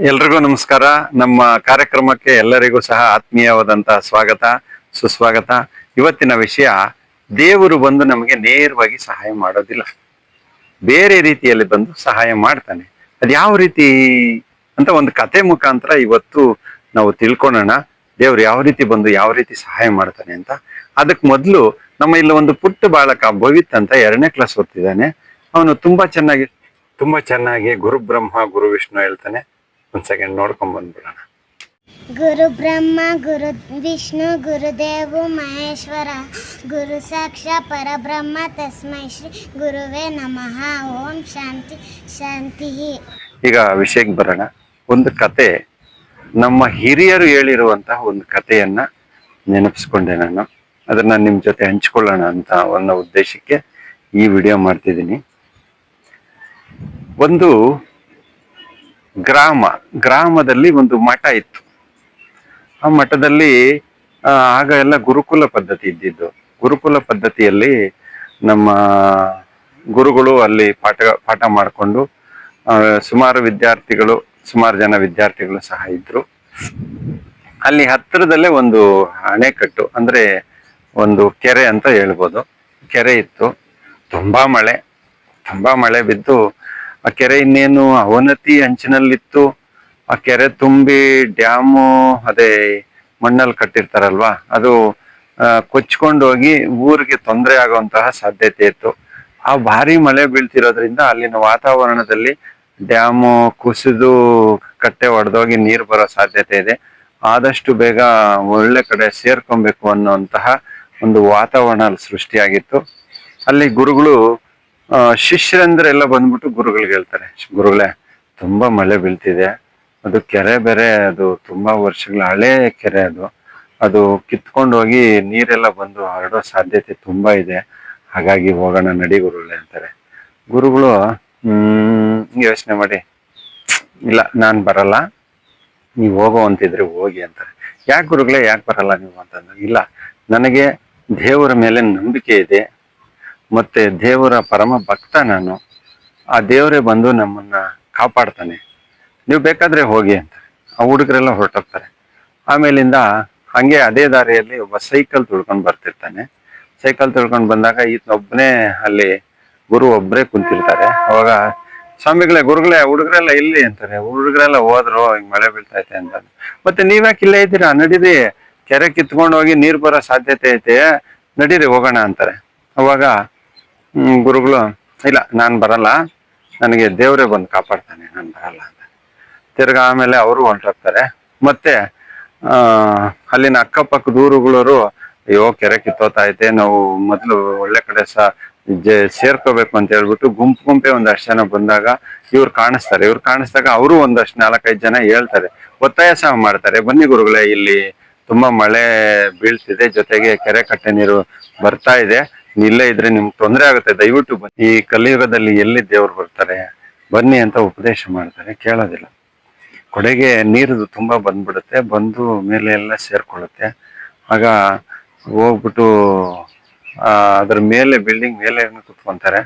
ಎಲ್ರಿಗೂ ನಮಸ್ಕಾರ. ನಮ್ಮ ಕಾರ್ಯಕ್ರಮಕ್ಕೆ ಎಲ್ಲರಿಗೂ ಸಹ ಆತ್ಮೀಯವಾದಂತಹ ಸ್ವಾಗತ, ಸುಸ್ವಾಗತ. ಇವತ್ತಿನ ವಿಷಯ, ದೇವರು ಬಂದು ನಮಗೆ ನೇರವಾಗಿ ಸಹಾಯ ಮಾಡೋದಿಲ್ಲ. ಬೇರೆ ರೀತಿಯಲ್ಲಿ ಬಂದು ಸಹಾಯ ಮಾಡ್ತಾನೆ. ಅದ್ಯಾವ ರೀತಿ ಅಂತ ಒಂದು ಕತೆ ಮುಖಾಂತರ ಇವತ್ತು ನಾವು ತಿಳ್ಕೊಳ್ಳೋಣ ದೇವ್ರು ಯಾವ ರೀತಿ ಬಂದು ಯಾವ ರೀತಿ ಸಹಾಯ ಮಾಡ್ತಾನೆ ಅಂತ. ಅದಕ್ಕೆ ಮೊದಲು ನಮ್ಮ ಇಲ್ಲಿ ಒಂದು ಪುಟ್ಟ ಬಾಲಕ ಭವಿತ್ ಅಂತ ಎರಡನೇ ಕ್ಲಾಸ್ ಓದ್ತಿದ್ದಾನೆ. ಅವನು ತುಂಬಾ ಚೆನ್ನಾಗಿ ತುಂಬಾ ಚೆನ್ನಾಗಿ ಗುರು ಬ್ರಹ್ಮ, ಗುರು ವಿಷ್ಣು ಹೇಳ್ತಾನೆ. ಒಂದ್ ಸೆಕೆಂಡ್ ನೋಡ್ಕೊಂಡ್ ಬಂದ್ಬಿಡೋಣ. ಗುರು ಬ್ರಹ್ಮ ಗುರು ವಿಷ್ಣು ಗುರುದೇವು ಮಹೇಶ್ವರ ಗುರು ಸಾಕ್ಷ ಪರಬ್ರಹ್ಮ ತಸ್ಮೈ ಶ್ರೀ ಗುರುವೇ ನಮಃ. ಓಂ ಶಾಂತಿ ಶಾಂತಿ. ಈಗ ವಿಷಯಕ್ಕೆ ಬರೋಣ. ಒಂದು ಕತೆ ನಮ್ಮ ಹಿರಿಯರು ಹೇಳಿರುವಂತಹ ಒಂದು ಕಥೆಯನ್ನ ನೆನಪಿಸ್ಕೊಂಡೆ ನಾನು. ಅದನ್ನ ನಿಮ್ ಜೊತೆ ಹಂಚ್ಕೊಳ್ಳೋಣ ಅಂತ ಅನ್ನೋ ಉದ್ದೇಶಕ್ಕೆ ಈ ವಿಡಿಯೋ ಮಾಡ್ತಿದ್ದೀನಿ. ಒಂದು ಗ್ರಾಮ, ಗ್ರಾಮದಲ್ಲಿ ಒಂದು ಮಠ ಇತ್ತು. ಆ ಮಠದಲ್ಲಿ ಆಗ ಎಲ್ಲ ಗುರುಕುಲ ಪದ್ಧತಿ ಇದ್ದಿದ್ದು. ಗುರುಕುಲ ಪದ್ಧತಿಯಲ್ಲಿ ನಮ್ಮ ಗುರುಗಳು ಅಲ್ಲಿ ಪಾಠ ಪಾಠ ಮಾಡಿಕೊಂಡು ಸುಮಾರು ವಿದ್ಯಾರ್ಥಿಗಳು, ಸುಮಾರು ಜನ ವಿದ್ಯಾರ್ಥಿಗಳು ಸಹ ಇದ್ರು. ಅಲ್ಲಿ ಹತ್ತಿರದಲ್ಲೇ ಒಂದು ಅಣೆಕಟ್ಟು, ಅಂದ್ರೆ ಒಂದು ಕೆರೆ ಅಂತ ಹೇಳ್ಬೋದು. ಕೆರೆ ಇತ್ತು. ತುಂಬಾ ಮಳೆ ತುಂಬಾ ಮಳೆ ಬಿದ್ದು ಆ ಕೆರೆ ಇನ್ನೇನು ಅವನತಿ ಅಂಚಿನಲ್ಲಿತ್ತು. ಆ ಕೆರೆ ತುಂಬಿ ಡ್ಯಾಮು, ಅದೇ ಮಣ್ಣಲ್ಲಿ ಕಟ್ಟಿರ್ತಾರಲ್ವಾ? ಅದು ಕೊಚ್ಕೊಂಡು ಹೋಗಿ ಊರಿಗೆ ತೊಂದರೆ ಆಗುವಂತಹ ಸಾಧ್ಯತೆ ಇತ್ತು. ಆ ಭಾರಿ ಮಳೆ ಬೀಳ್ತಿರೋದ್ರಿಂದ ಅಲ್ಲಿನ ವಾತಾವರಣದಲ್ಲಿ ಡ್ಯಾಮು ಕುಸಿದು ಕಟ್ಟೆ ಒಡೆದೋಗಿ ನೀರು ಬರೋ ಸಾಧ್ಯತೆ ಇದೆ. ಆದಷ್ಟು ಬೇಗ ಒಳ್ಳೆ ಕಡೆ ಸೇರ್ಕೊಬೇಕು ಅನ್ನುವಂತಹ ಒಂದು ವಾತಾವರಣ ಸೃಷ್ಟಿಯಾಗಿತ್ತು. ಅಲ್ಲಿ ಗುರುಗಳು ಶಿಷ್ಯರಂದ್ರೆಲ್ಲ ಬಂದ್ಬಿಟ್ಟು ಗುರುಗಳಿಗೆ ಹೇಳ್ತಾರೆ. ಗುರುಗಳೇ, ತುಂಬಾ ಮಳೆ ಬೀಳ್ತಿದೆ. ಅದು ಕೆರೆ ಬೇರೆ, ಅದು ತುಂಬಾ ವರ್ಷಗಳ ಹಳೆ ಕೆರೆ ಅದು. ಅದು ಕಿತ್ಕೊಂಡು ಹೋಗಿ ನೀರೆಲ್ಲ ಬಂದು ಹರಡೋ ಸಾಧ್ಯತೆ ತುಂಬಾ ಇದೆ. ಹಾಗಾಗಿ ಹೋಗೋಣ ನಡಿ ಗುರುಗಳೇ ಅಂತಾರೆ. ಗುರುಗಳು, ಹ್ಮ್, ಯೋಚನೆ ಮಾಡಿ. ಇಲ್ಲ, ನಾನ್ ಬರಲ್ಲ. ನೀವು ಹೋಗೋ ಅಂತಿದ್ರೆ ಹೋಗಿ ಅಂತಾರೆ. ಯಾಕೆ ಗುರುಗಳೇ, ಯಾಕೆ ಬರಲ್ಲ ನೀವು ಅಂತಂದ್ರೆ? ಇಲ್ಲ, ನನಗೆ ದೇವರ ಮೇಲೆ ನಂಬಿಕೆ ಇದೆ. ಮತ್ತೆ ದೇವರ ಪರಮ ಭಕ್ತ ನಾನು ಆ ದೇವರೇ ಬಂದು ನಮ್ಮನ್ನ ಕಾಪಾಡ್ತಾನೆ. ನೀವು ಬೇಕಾದ್ರೆ ಹೋಗಿ ಅಂತ. ಆ ಹುಡುಗರೆಲ್ಲ ಹೊರಟೋಗ್ತಾರೆ. ಆಮೇಲಿಂದ ಹಂಗೆ ಅದೇ ದಾರಿಯಲ್ಲಿ ಒಬ್ಬ ಸೈಕಲ್ ತುಳ್ಕೊಂಡು ಬರ್ತಿರ್ತಾನೆ. ಸೈಕಲ್ ತುಳ್ಕೊಂಡು ಬಂದಾಗ ಈತನೊಬ್ಬನೇ ಅಲ್ಲಿ ಗುರು ಒಬ್ಬರೇ ಕುಂತಿರ್ತಾರೆ. ಅವಾಗ, ಸ್ವಾಮಿಗಳೇ, ಗುರುಗಳೇ, ಹುಡುಗರೆಲ್ಲ ಇಲ್ಲಿ ಅಂತಾರೆ. ಹುಡುಗರೆಲ್ಲ ಹೋದ್ರು, ಹಿಂಗ್ ಮಳೆ ಬೀಳ್ತಾ ಐತೆ ಅಂತ. ಮತ್ತೆ ನೀವ್ಯಾಕೆ ಇಲ್ಲೇ ಇದ್ದೀರಾ? ನಡೀರಿ. ಕೆರೆ ಕಿತ್ಕೊಂಡು ಹೋಗಿ ನೀರ್ ಬರೋ ಸಾಧ್ಯತೆ ಐತೆ. ನಡೀರಿ, ಹೋಗೋಣ ಅಂತಾರೆ. ಅವಾಗ ಗುರುಗಳು, ಇಲ್ಲ, ನಾನು ಬರಲ್ಲ. ನನಗೆ ದೇವರೇ ಬಂದು ಕಾಪಾಡ್ತಾನೆ, ನಾನು ಬರಲ್ಲ ಅಂತ. ತಿರ್ಗ ಆಮೇಲೆ ಅವರು ಹೊಂಟೋಗ್ತಾರೆ. ಮತ್ತೆ ಅಲ್ಲಿನ ಅಕ್ಕಪಕ್ಕದ ಊರುಗಳವರು ಅಯ್ಯೋ, ಕೆರೆ ಕಿತ್ತೋತಾ ಐತೆ ನಾವು ಮೊದಲು ಒಳ್ಳೆ ಕಡೆ ಸಹ ಸೇರ್ಕೋಬೇಕು ಅಂತ ಹೇಳ್ಬಿಟ್ಟು ಗುಂಪು ಗುಂಪೆ ಒಂದಷ್ಟು ಜನ ಬಂದಾಗ ಇವ್ರು ಕಾಣಿಸ್ತಾರೆ. ಇವ್ರು ಕಾಣಿಸ್ದಾಗ ಅವರು ಒಂದಷ್ಟು ನಾಲ್ಕೈದು ಜನ ಹೇಳ್ತಾರೆ. ಒತ್ತಾಯ ಸಹ ಮಾಡ್ತಾರೆ. ಬನ್ನಿ ಗುರುಗಳೇ, ಇಲ್ಲಿ ತುಂಬಾ ಮಳೆ ಬೀಳ್ತಿದೆ, ಜೊತೆಗೆ ಕೆರೆ ಕಟ್ಟೆ ನೀರು ಬರ್ತಾ ಇದೆ. ಇಲ್ಲೇ ಇದ್ರೆ ನಿಮ್ಗೆ ತೊಂದರೆ ಆಗುತ್ತೆ. ದಯವಿಟ್ಟು ಬನ್ನಿ. ಈ ಕಲಿಯುಗದಲ್ಲಿ ಎಲ್ಲಿ ದೇವರು ಬರ್ತಾರೆ, ಬನ್ನಿ ಅಂತ ಉಪದೇಶ ಮಾಡ್ತಾರೆ, ಕೇಳೋದಿಲ್ಲ. ಕೊಡೆಗೆ ನೀರು ತುಂಬಾ ಬಂದ್ಬಿಡುತ್ತೆ, ಬಂದು ಮೇಲೆ ಎಲ್ಲ ಸೇರ್ಕೊಳ್ಳುತ್ತೆ. ಆಗ ಹೋಗ್ಬಿಟ್ಟು ಅದ್ರ ಮೇಲೆ ಬಿಲ್ಡಿಂಗ್ ಮೇಲೆ ಕುತ್ಕೊಂತಾರೆ,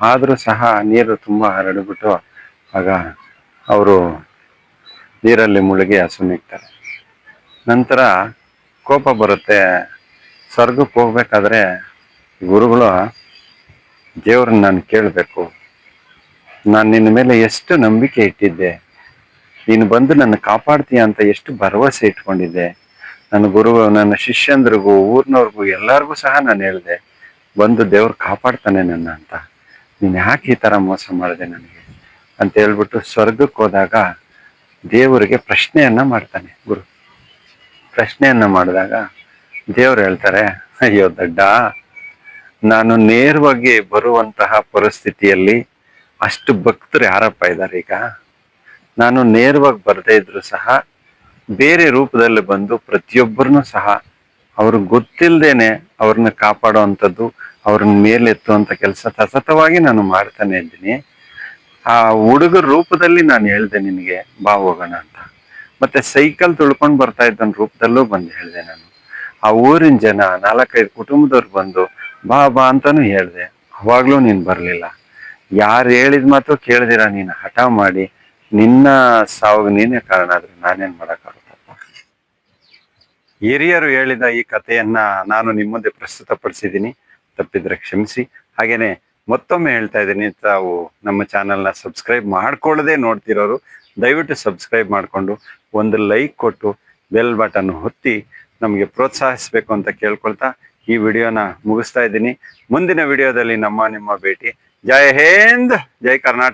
ಆದರೂ ಸಹ ನೀರು ತುಂಬಾ ಹರಡಿಬಿಟ್ಟು, ಆಗ ಅವರು ನೀರಲ್ಲಿ ಮುಳುಗಿ ಹಸುನಿಗ್ತಾರೆ ನಂತರ ಕೋಪ ಬರುತ್ತೆ. ಸ್ವರ್ಗಕ್ಕೆ ಹೋಗ್ಬೇಕಾದ್ರೆ ಗುರುಗಳು, ದೇವ್ರನ್ನ ನಾನು ಕೇಳಬೇಕು. ನಾನು ನಿನ್ನ ಮೇಲೆ ಎಷ್ಟು ನಂಬಿಕೆ ಇಟ್ಟಿದ್ದೆ. ನೀನು ಬಂದು ನನ್ನ ಕಾಪಾಡ್ತೀಯ ಅಂತ ಎಷ್ಟು ಭರವಸೆ ಇಟ್ಕೊಂಡಿದ್ದೆ. ನನ್ನ ಗುರು, ನನ್ನ ಶಿಷ್ಯಂದ್ರಿಗೂ, ಊರ್ನವ್ರಿಗೂ ಎಲ್ಲರಿಗೂ ಸಹ ನಾನು ಹೇಳಿದೆ, ಬಂದು ದೇವ್ರು ಕಾಪಾಡ್ತಾನೆ ನನ್ನ ಅಂತ. ನೀನು ಯಾಕೆ ಈ ಥರ ಮೋಸ ಮಾಡಿದೆ ನನಗೆ? ಅಂತ ಹೇಳ್ಬಿಟ್ಟು ಸ್ವರ್ಗಕ್ಕೆ ಹೋದಾಗ ದೇವರಿಗೆ ಪ್ರಶ್ನೆಯನ್ನ ಮಾಡ್ತಾನೆ ಗುರು. ಪ್ರಶ್ನೆಯನ್ನ ಮಾಡಿದಾಗ ದೇವ್ರು ಹೇಳ್ತಾರೆ, ಅಯ್ಯೋ ದಡ್ಡ ನಾನು ನೇರವಾಗಿ ಬರುವಂತಹ ಪರಿಸ್ಥಿತಿಯಲ್ಲಿ ಅಷ್ಟು ಭಕ್ತರು ಯಾರಪ್ಪ ಇದ್ದಾರೆ ಈಗ? ನಾನು ನೇರವಾಗಿ ಬರದೇ ಇದ್ರು ಸಹ ಬೇರೆ ರೂಪದಲ್ಲಿ ಬಂದು ಪ್ರತಿಯೊಬ್ಬರನ್ನು ಸಹ ಅವ್ರಿಗೆ ಗೊತ್ತಿಲ್ಲದೇನೆ ಅವ್ರನ್ನ ಕಾಪಾಡೋ ಅಂಥದ್ದು ಅವ್ರನ್ನ ಮೇಲೆತ್ತುವಂಥ ಕೆಲಸ ಸತತವಾಗಿ ನಾನು ಮಾಡ್ತಾನೆ ಇದ್ದೀನಿ. ಆ ಹುಡುಗರ ರೂಪದಲ್ಲಿ ನಾನು ಹೇಳ್ದೆ ನಿನಗೆ, ಬಾ ಹೋಗೋಣ ಅಂತ. ಮತ್ತೆ ಸೈಕಲ್ ತುಳ್ಕೊಂಡು ಬರ್ತಾ ಇದ್ದ ರೂಪದಲ್ಲೂ ಬಂದು ಹೇಳಿದೆ ನಾನು. ಆ ಊರಿನ ಜನ, ನಾಲ್ಕೈದು ಕುಟುಂಬದವ್ರು ಬಂದು ಬಾ ಬಾ ಅಂತಾನು ಹೇಳ್ದೆ. ಅವಾಗ್ಲೂ ನೀನ್ ಬರ್ಲಿಲ್ಲ. ಯಾರು ಹೇಳಿದ ಮಾತು ಕೇಳ್ದಿರ ನೀನು? ಹಠ ಮಾಡಿ. ನಿನ್ನ ಸಾವಿಗೆ ನೀನೇ ಕಾರಣ ಆದ್ರೆ ನಾನೇನ್ ಮಾಡಕ್ಕಾಗುತ್ತಪ್ಪ? ಹಿರಿಯರು ಹೇಳಿದ ಈ ಕಥೆಯನ್ನ ನಾನು ನಿಮ್ಮ ಮುಂದೆ ಪ್ರಸ್ತುತಪಡಿಸಿದ್ದೀನಿ. ತಪ್ಪಿದ್ರೆ ಕ್ಷಮಿಸಿ. ಹಾಗೇನೆ ಮತ್ತೊಮ್ಮೆ ಹೇಳ್ತಾ ಇದ್ದೀನಿ, ತಾವು ನಮ್ಮ ಚಾನೆಲ್ನ ಸಬ್ಸ್ಕ್ರೈಬ್ ಮಾಡ್ಕೊಳ್ಳದೆ ನೋಡ್ತಿರೋರು, ದಯವಿಟ್ಟು ಸಬ್ಸ್ಕ್ರೈಬ್ ಮಾಡಿಕೊಂಡು ಒಂದು ಲೈಕ್ ಕೊಟ್ಟು ಬೆಲ್ ಬಟನ್ ಹೊತ್ತಿ ನಮಗೆ ಪ್ರೋತ್ಸಾಹಿಸಬೇಕು ಅಂತ ಕೇಳ್ಕೊಳ್ತಾ ಈ ವಿಡಿಯೋನ ಮುಗಿಸ್ತಾ ಇದ್ದೀನಿ. ಮುಂದಿನ ವಿಡಿಯೋದಲ್ಲಿ ನಮ್ಮ ನಿಮ್ಮ ಭೇಟಿ. ಜಯ ಹಿಂದ್ ಜೈ ಕರ್ನಾಟಕ.